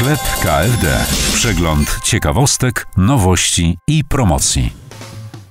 Sklep KFD. Przegląd ciekawostek, nowości i promocji.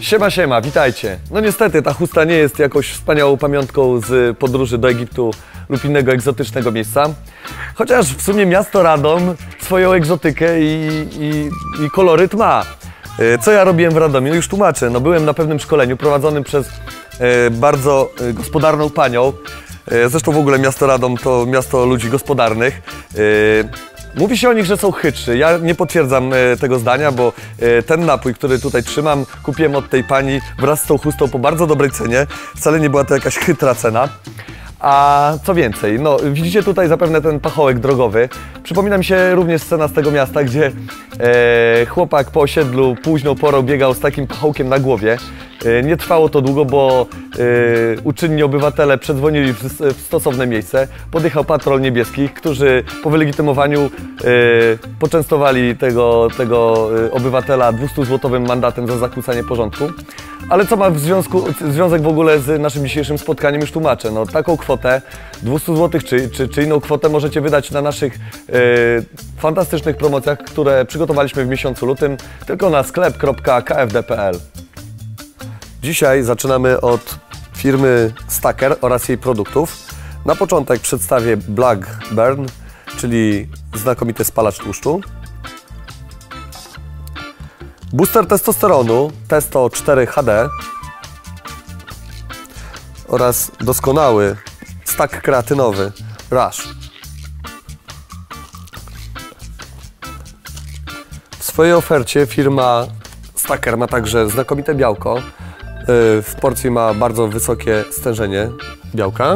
Siema, siema, witajcie. No niestety ta chusta nie jest jakoś wspaniałą pamiątką z podróży do Egiptu lub innego egzotycznego miejsca. Chociaż w sumie miasto Radom swoją egzotykę i, i, i koloryt ma. E, Co ja robiłem w Radomiu? Już tłumaczę. No byłem na pewnym szkoleniu prowadzonym przez e, bardzo e, gospodarną panią. Zresztą w ogóle miasto Radom to miasto ludzi gospodarnych. Mówi się o nich, że są chytrzy. Ja nie potwierdzam e, tego zdania, bo e, ten napój, który tutaj trzymam, kupiłem od tej pani wraz z tą chustą po bardzo dobrej cenie. Wcale nie była to jakaś chytra cena. A co więcej, no widzicie tutaj zapewne ten pachołek drogowy. Przypomina mi się również scena z tego miasta, gdzie e, chłopak po osiedlu późną porą biegał z takim pachołkiem na głowie. E, nie trwało to długo, bo e, uczynni obywatele przedzwonili w, stosowne miejsce. Podjechał patrol niebieskich, którzy po wylegitymowaniu e, poczęstowali tego, tego obywatela 200-złotowym mandatem za zakłócanie porządku. Ale co ma w związku, związek w ogóle z naszym dzisiejszym spotkaniem, już tłumaczę. No, taką kwotę 200 zł czy, czy, czy inną kwotę możecie wydać na naszych fantastycznych promocjach, które przygotowaliśmy w miesiącu lutym, tylko na sklep.kfd.pl. Dzisiaj zaczynamy od firmy Stacker oraz jej produktów. Na początek przedstawię Black Burn, czyli znakomity spalacz tłuszczu. Booster testosteronu Testo 4 HD oraz doskonały stak kreatynowy Rush. W swojej ofercie firma Stacker ma także znakomite białko. Yy, W porcji ma bardzo wysokie stężenie białka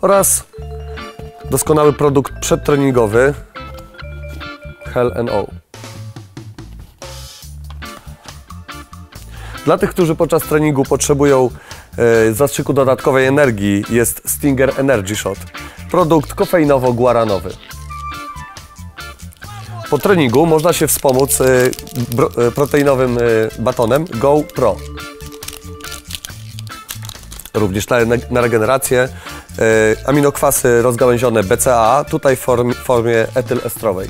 oraz doskonały produkt przedtreningowy Hell O. Dla tych, którzy podczas treningu potrzebują e, zastrzyku dodatkowej energii, jest Stinger Energy Shot. Produkt kofeinowo-guaranowy. Po treningu można się wspomóc e, proteinowym batonem Go Pro. Również na, regenerację. E, aminokwasy rozgałęzione BCA, tutaj w form, formie etylestrowej.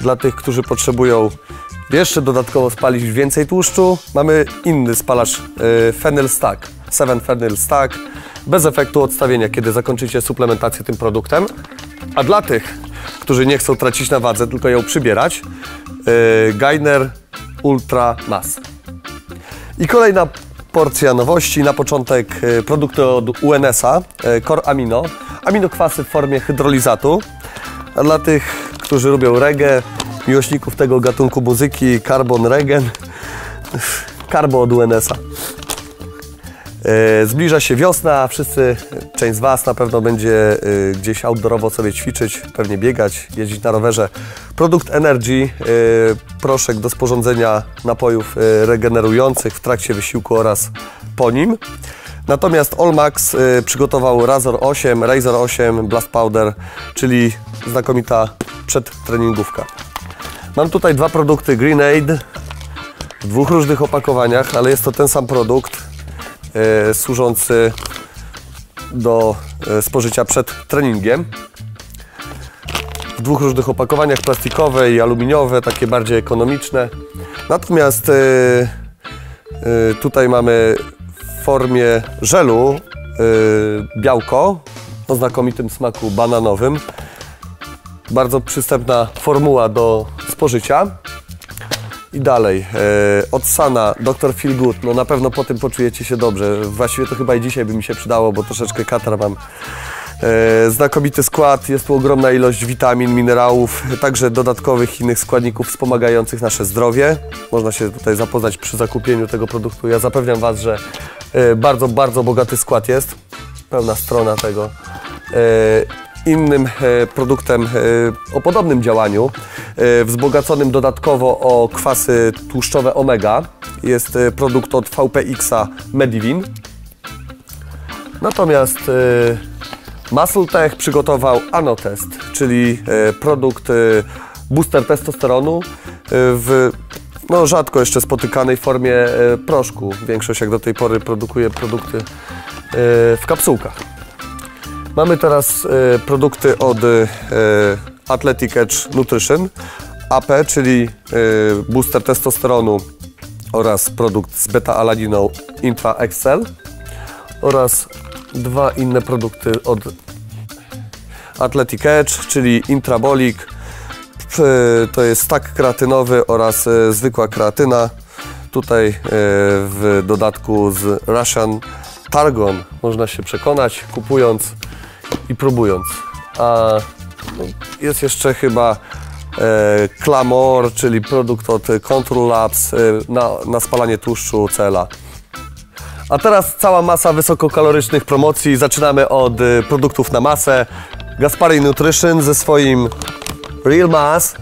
Dla tych, którzy potrzebują jeszcze dodatkowo spalić więcej tłuszczu, mamy inny spalacz y, Fennel Stack, 7 Fennel Stack, bez efektu odstawienia, kiedy zakończycie suplementację tym produktem. A dla tych, którzy nie chcą tracić na wadze, tylko ją przybierać, y, Gainer Ultra Mass. I kolejna porcja nowości. Na początek y, produkty od UNS-a, Core Amino. Aminokwasy w formie hydrolizatu. Dla tych, którzy lubią reggae, miłośników tego gatunku muzyki, Carbon Regen, Carbo od UNS-a. E, Zbliża się wiosna, wszyscy, część z Was na pewno będzie e, gdzieś outdoorowo sobie ćwiczyć, pewnie biegać, jeździć na rowerze. Produkt Energy, e, proszek do sporządzenia napojów regenerujących w trakcie wysiłku oraz po nim. Natomiast Allmax e, przygotował Razor 8, Razor 8 Blast Powder, czyli znakomita przedtreningówka. Mam tutaj dwa produkty Grenade w dwóch różnych opakowaniach, ale jest to ten sam produkt służący do e, spożycia przed treningiem. W dwóch różnych opakowaniach, plastikowe i aluminiowe, takie bardziej ekonomiczne. Natomiast e, e, tutaj mamy w formie żelu e, białko o znakomitym smaku bananowym. Bardzo przystępna formuła do spożycia. I dalej, e, od Sana, Dr. Feel Good, no na pewno po tym poczujecie się dobrze. Właściwie to chyba i dzisiaj by mi się przydało, bo troszeczkę katar mam. E, znakomity skład, jest tu ogromna ilość witamin, minerałów, także dodatkowych innych składników wspomagających nasze zdrowie. Można się tutaj zapoznać przy zakupieniu tego produktu. Ja zapewniam Was, że e, bardzo, bardzo bogaty skład jest. Pełna strona tego. E, Innym e, produktem e, o podobnym działaniu, e, wzbogaconym dodatkowo o kwasy tłuszczowe omega, jest produkt od VPX-a Medivin. Natomiast MuscleTech przygotował Anotest, czyli produkt booster testosteronu w no, rzadko jeszcze spotykanej formie proszku. Większość jak do tej pory produkuje produkty w kapsułkach. Mamy teraz e, produkty od e, Athletic Edge Nutrition AP, czyli e, booster testosteronu oraz produkt z beta-alaniną Intra Excel oraz dwa inne produkty od Athletic Edge, czyli Intrabolic. P- To jest stak kreatynowy oraz e, zwykła kreatyna. Tutaj e, w dodatku z Russian Targon można się przekonać kupując i próbując. A no, jest jeszcze chyba e, Clamor, czyli produkt od Control Labs e, na, na spalanie tłuszczu CLA. A teraz cała masa wysokokalorycznych promocji. Zaczynamy od y, produktów na masę. Gaspari Nutrition ze swoim Real Mass.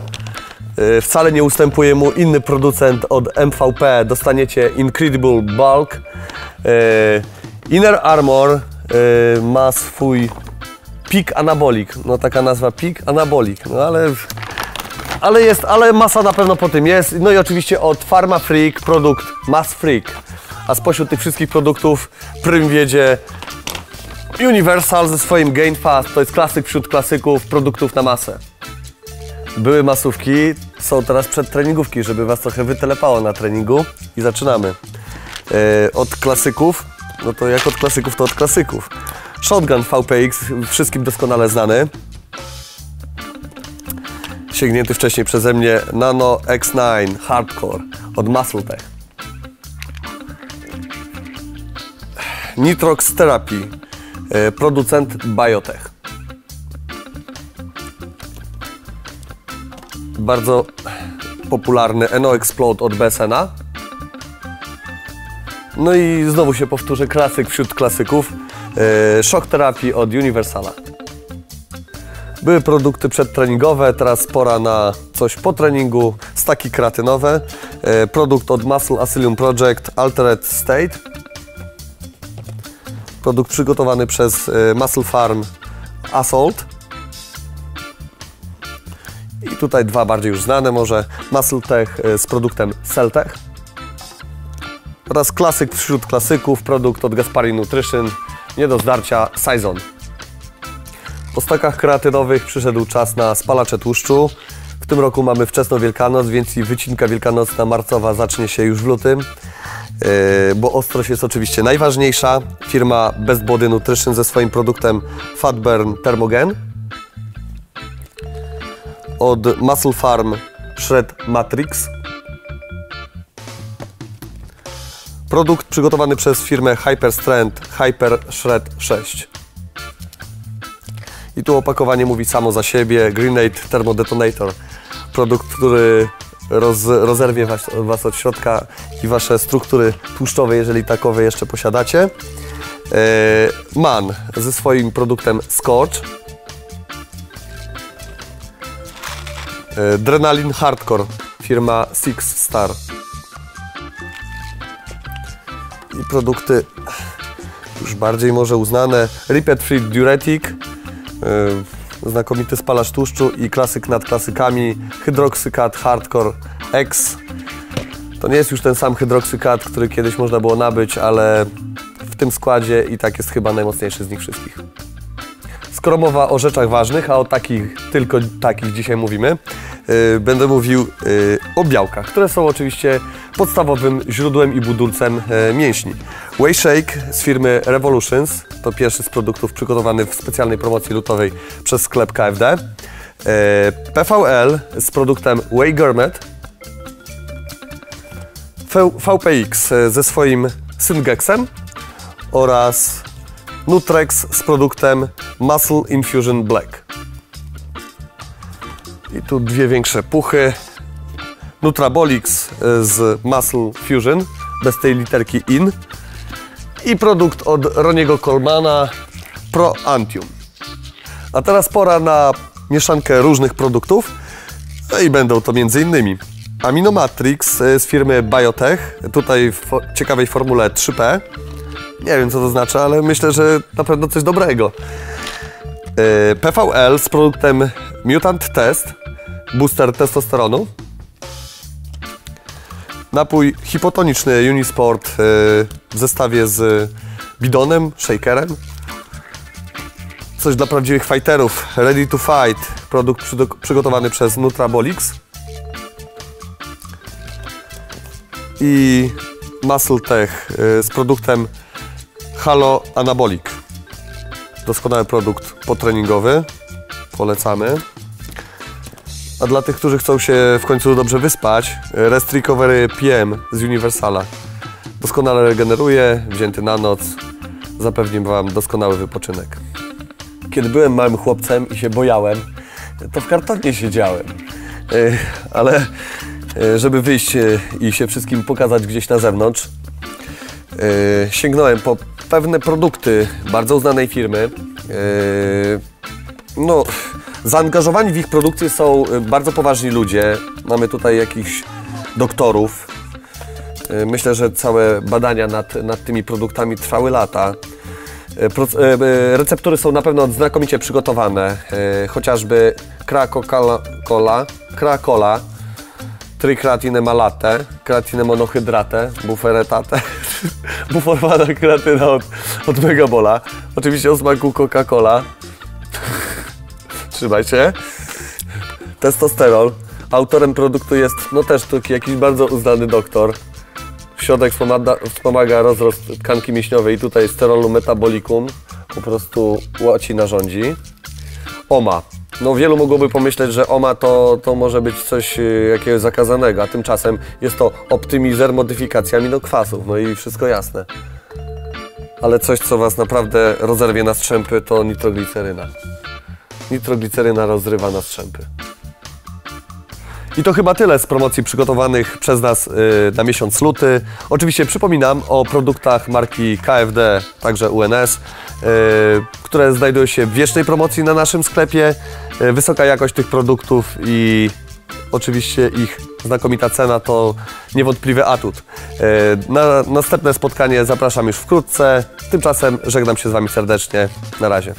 Y, Wcale nie ustępuje mu inny producent od MVP. Dostaniecie Incredible Bulk. Y, Inner Armor y, ma swój Peak Anabolic. No taka nazwa Peak Anabolic. No ale ale jest, ale masa na pewno po tym jest. No i oczywiście od Pharma Freak produkt Mass Freak. A spośród tych wszystkich produktów prym wiedzie Universal ze swoim Gain Fast. To jest klasyk wśród klasyków produktów na masę. Były masówki, są teraz przedtreningówki, żeby Was trochę wytelepało na treningu. I zaczynamy. E, od klasyków, no to jak od klasyków, to od klasyków. Shotgun VPX, wszystkim doskonale znany sięgnięty wcześniej przeze mnie Nano X9 Hardcore od MuscleTech. Nitrox Therapy, e, producent Biotech. Bardzo popularny Eno Explode od BSN-a. No i znowu się powtórzę, klasyk wśród klasyków. E, Shock Therapy od Universala. Były produkty przedtreningowe, teraz pora na coś po treningu, staki kreatynowe. E, Produkt od Muscle Asylum Project Altered State. Produkt przygotowany przez e, Muscle Farm Assault. I tutaj dwa bardziej już znane może. Muscle Tech z produktem Celtech. Oraz klasyk wśród klasyków, produkt od Gaspari Nutrition, nie do zdarcia, Saison. Po stakach kreatynowych przyszedł czas na spalacze tłuszczu. W tym roku mamy wczesną Wielkanoc, więc i wycinka wielkanocna marcowa zacznie się już w lutym. Yy, bo ostrość jest oczywiście najważniejsza. Firma Best Body Nutrition ze swoim produktem Fatburn Thermogen. Od Muscle Farm Shred Matrix. Produkt przygotowany przez firmę Hyper Strength Hyper Shred 6. I tu opakowanie mówi samo za siebie. Grenade Thermodetonator. Produkt, który roz, rozerwie was, was od środka i wasze struktury tłuszczowe, jeżeli takowe jeszcze posiadacie. E, Man ze swoim produktem Scorch. E, Drenalin Hardcore, firma Six Star. I produkty już bardziej może uznane. Repeat Free Diuretic, Yy, znakomity spalacz tłuszczu i klasyk nad klasykami hydroksykat Hardcore X. To nie jest już ten sam hydroksykat, który kiedyś można było nabyć, ale w tym składzie i tak jest chyba najmocniejszy z nich wszystkich. Skoro mowa o rzeczach ważnych, a o takich, tylko takich dzisiaj mówimy, będę mówił yy, o białkach, które są oczywiście podstawowym źródłem i budulcem yy, mięśni. Whey Shake z firmy Revolutions, to pierwszy z produktów przygotowany w specjalnej promocji lutowej przez sklep KFD. PVL z produktem Whey Gourmet. VPX ze swoim Syngexem oraz Nutrex z produktem Muscle Infusion Black. I tu dwie większe puchy. Nutrabolix y, z Muscle Fusion, bez tej literki IN. I produkt od Roniego Colmana Pro Antium. A teraz pora na mieszankę różnych produktów. No i będą to m.in. Aminomatrix y, z firmy Biotech, tutaj w ciekawej formule 3P. Nie wiem, co to znaczy, ale myślę, że na pewno coś dobrego. Yy, PVL z produktem Mutant Test, booster testosteronu. Napój hipotoniczny Unisport yy, w zestawie z bidonem, shakerem. Coś dla prawdziwych fighterów. Ready to fight. Produkt przygotowany przez Nutrabolix. I Muscle Tech y, z produktem Halo Anabolic. Doskonały produkt potreningowy. Polecamy. A dla tych, którzy chcą się w końcu dobrze wyspać, Rest Recovery PM z Universala. Doskonale regeneruje, wzięty na noc. Zapewni Wam doskonały wypoczynek. Kiedy byłem małym chłopcem i się bojałem, to w kartonie siedziałem. E, Ale e, żeby wyjść e, i się wszystkim pokazać gdzieś na zewnątrz, sięgnąłem po pewne produkty bardzo uznanej firmy. No, zaangażowani w ich produkcję są e, bardzo poważni ludzie. Mamy tutaj jakichś doktorów. E, Myślę, że całe badania nad, nad tymi produktami trwały lata. E, Receptury są na pewno znakomicie przygotowane, chociażby Krakola, Krakola, trikreatinę malate, kreatinę monohydratę, buferetatę, buforwana kreatyna od, od Megabola, oczywiście o smaku Coca-Cola. Trzymaj się. Testosterol. Autorem produktu jest, no też taki jakiś bardzo uznany doktor. Środek wspomaga, wspomaga rozrost tkanki mięśniowej. Tutaj sterolu metabolicum. Po prostu łaci narządzi. OMA. No wielu mogłoby pomyśleć, że OMA to, to może być coś y, jakiegoś zakazanego, a tymczasem jest to optymizer modyfikacji aminokwasów. No i wszystko jasne. Ale coś, co Was naprawdę rozerwie na strzępy, to nitrogliceryna. Nitrogliceryna rozrywa na strzępy. I to chyba tyle z promocji przygotowanych przez nas y, na miesiąc luty. Oczywiście przypominam o produktach marki KFD, także UNS, y, które znajdują się w wiecznej promocji na naszym sklepie. Y, wysoka jakość tych produktów i oczywiście ich znakomita cena to niewątpliwy atut. Y, na następne spotkanie zapraszam już wkrótce. Tymczasem żegnam się z Wami serdecznie. Na razie.